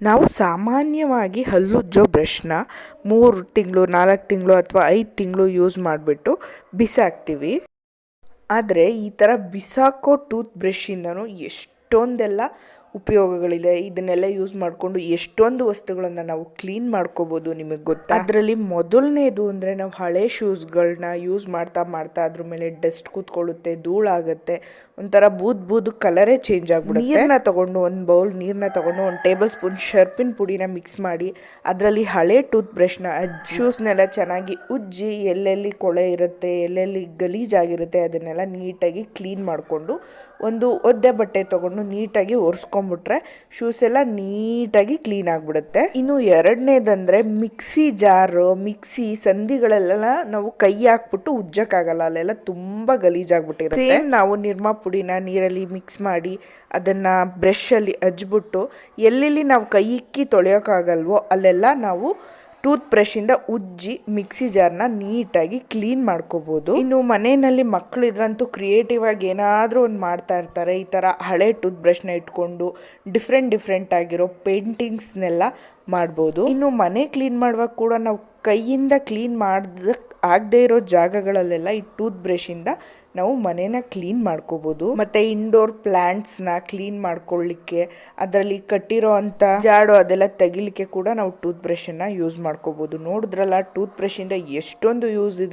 ನಾವು ಸಾಮಾನ್ಯವಾಗಿ ಹಲ್ಲುಜ್ಜೋ ಬ್ರಷ್ನ ಮೂರು ತಿಂಗಳು, ನಾಲ್ಕು ತಿಂಗಳು ಅಥವಾ ಐದು ತಿಂಗಳು ಯೂಸ್ ಮಾಡಿಬಿಟ್ಟು ಬಿಸಾಕ್ತೀವಿ. ಆದರೆ ಈ ಥರ ಬಿಸಾಕೋ ಟೂತ್ ಬ್ರಷಿಂದನೂ ಎಷ್ಟೊಂದೆಲ್ಲ ಉಪಯೋಗಗಳಿದೆ ಇದನ್ನೆಲ್ಲ ಯೂಸ್ ಮಾಡಿಕೊಂಡು ಎಷ್ಟೊಂದು ವಸ್ತುಗಳನ್ನು ನಾವು ಕ್ಲೀನ್ ಮಾಡ್ಕೋಬೋದು ನಿಮಗೆ ಗೊತ್ತಾ? ಅದರಲ್ಲಿ ಮೊದಲನೇದು ಅಂದರೆ ನಾವು ಹಳೆ ಶೂಸ್ಗಳನ್ನ ಯೂಸ್ ಮಾಡ್ತಾ ಮಾಡ್ತಾ ಅದ್ರ ಮೇಲೆ ಡಸ್ಟ್ ಕೂತ್ಕೊಳ್ಳುತ್ತೆ ಧೂಳಾಗುತ್ತೆ ಒಂಥರ ಬೂದ್ ಬೂದ್ ಕಲರೇ ಚೇಂಜ್ ಆಗಿಬಿಡುತ್ತೆ. ನೀರನ್ನ ತೊಗೊಂಡು ಒಂದು ಬೌಲ್ ನೀರನ್ನ ತೊಗೊಂಡು ಒಂದು ಟೇಬಲ್ ಸ್ಪೂನ್ ಶರ್ಪಿನ ಪುಡಿನ ಮಿಕ್ಸ್ ಮಾಡಿ ಅದರಲ್ಲಿ ಹಳೆ ಟೂತ್ ಬ್ರಷ್ನ ಶೂಸ್ನೆಲ್ಲ ಚೆನ್ನಾಗಿ ಉಜ್ಜಿ ಎಲ್ಲೆಲ್ಲಿ ಕೊಳೆ ಇರುತ್ತೆ ಎಲ್ಲೆಲ್ಲಿ ಗಲೀಜಾಗಿರುತ್ತೆ ಅದನ್ನೆಲ್ಲ ನೀಟಾಗಿ ಕ್ಲೀನ್ ಮಾಡಿಕೊಂಡು ಒಂದು ಒದ್ದೆ ಬಟ್ಟೆ ತೊಗೊಂಡು ನೀಟಾಗಿ ಒರೆಸ್ಕೊಂಡ್ಬಿಟ್ರೆ ಶೂಸ್ ಎಲ್ಲ ನೀಟಾಗಿ ಕ್ಲೀನ್ ಆಗಿಬಿಡುತ್ತೆ. ಇನ್ನು ಎರಡನೇದಂದ್ರೆ ಮಿಕ್ಸಿ ಜಾರು ಮಿಕ್ಸಿ ಸಂಧಿಗಳೆಲ್ಲ ನಾವು ಕೈ ಹಾಕ್ಬಿಟ್ಟು ಉಜ್ಜಕ್ಕಾಗಲ್ಲ ಅಲ್ಲೆಲ್ಲ ತುಂಬಾ ಗಲೀಜಾಗ್ಬಿಟ್ಟಿರುತ್ತೆ. ನಾವು ನಿರ್ಮಾ ಪುಡಿನ ನೀರಲ್ಲಿ ಮಿಕ್ಸ್ ಮಾಡಿ ಅದನ್ನ ಬ್ರಷಲ್ಲಿ ಹಚ್ಬಿಟ್ಟು ಎಲ್ಲೆಲ್ಲಿ ನಾವು ಕೈ ಇಕ್ಕಿ ತೊಳೆಯೋಕ್ಕಾಗಲ್ವೋ ಅಲ್ಲೆಲ್ಲ ನಾವು ಟೂತ್ ಬ್ರಷಿಂದ ಉಜ್ಜಿ ಮಿಕ್ಸಿ ಜಾರ್ನ ನೀಟಾಗಿ ಕ್ಲೀನ್ ಮಾಡ್ಕೋಬೋದು. ಇನ್ನು ಮನೆಯಲ್ಲಿ ಮಕ್ಕಳು ಇದ್ರಂತೂ ಕ್ರಿಯೇಟಿವ್ ಆಗಿ ಏನಾದರೂ ಒಂದು ಮಾಡ್ತಾ ಇರ್ತಾರೆ. ಈ ಥರ ಹಳೆ ಟೂತ್ ಬ್ರಷ್ನ ಇಟ್ಕೊಂಡು ಡಿಫ್ರೆಂಟ್ ಡಿಫ್ರೆಂಟ್ ಆಗಿರೋ ಪೇಂಟಿಂಗ್ಸ್ನೆಲ್ಲ ಮಾಡ್ಬೋದು. ಇನ್ನು ಮನೆ ಕ್ಲೀನ್ ಮಾಡುವಾಗ ಕೂಡ ನಾವು ಕೈಯಿಂದ ಕ್ಲೀನ್ ಮಾಡ್ದಕ್ಕೆ ಆಗದೆ ಇರೋ ಜಾಗಗಳಲ್ಲೆಲ್ಲ ಈ ಟೂತ್ ಬ್ರಷಿಂದ ನಾವು ಮನೇನ ಕ್ಲೀನ್ ಮಾಡ್ಕೋಬಹುದು ಮತ್ತೆ ಇಂಡೋರ್ ಪ್ಲಾಂಟ್ಸ್ನ ಕ್ಲೀನ್ ಮಾಡ್ಕೊಳ್ಳಿಕ್ಕೆ ಅದರಲ್ಲಿ ಕಟ್ಟಿರೋ ಅಂತ ಜಾಡು ಅದೆಲ್ಲ ತೆಗಿಲಿಕ್ಕೆ ಕೂಡ ನಾವು ಟೂತ್ ಬ್ರಷ್ ಅನ್ನ ಯೂಸ್ ಮಾಡ್ಕೋಬಹುದು ನೋಡಿದ್ರಲ್ಲ ಟೂತ್ ಬ್ರಷ್ ಇಂದ ಎಷ್ಟೊಂದು ಯೂಸ್ ಇದೆ.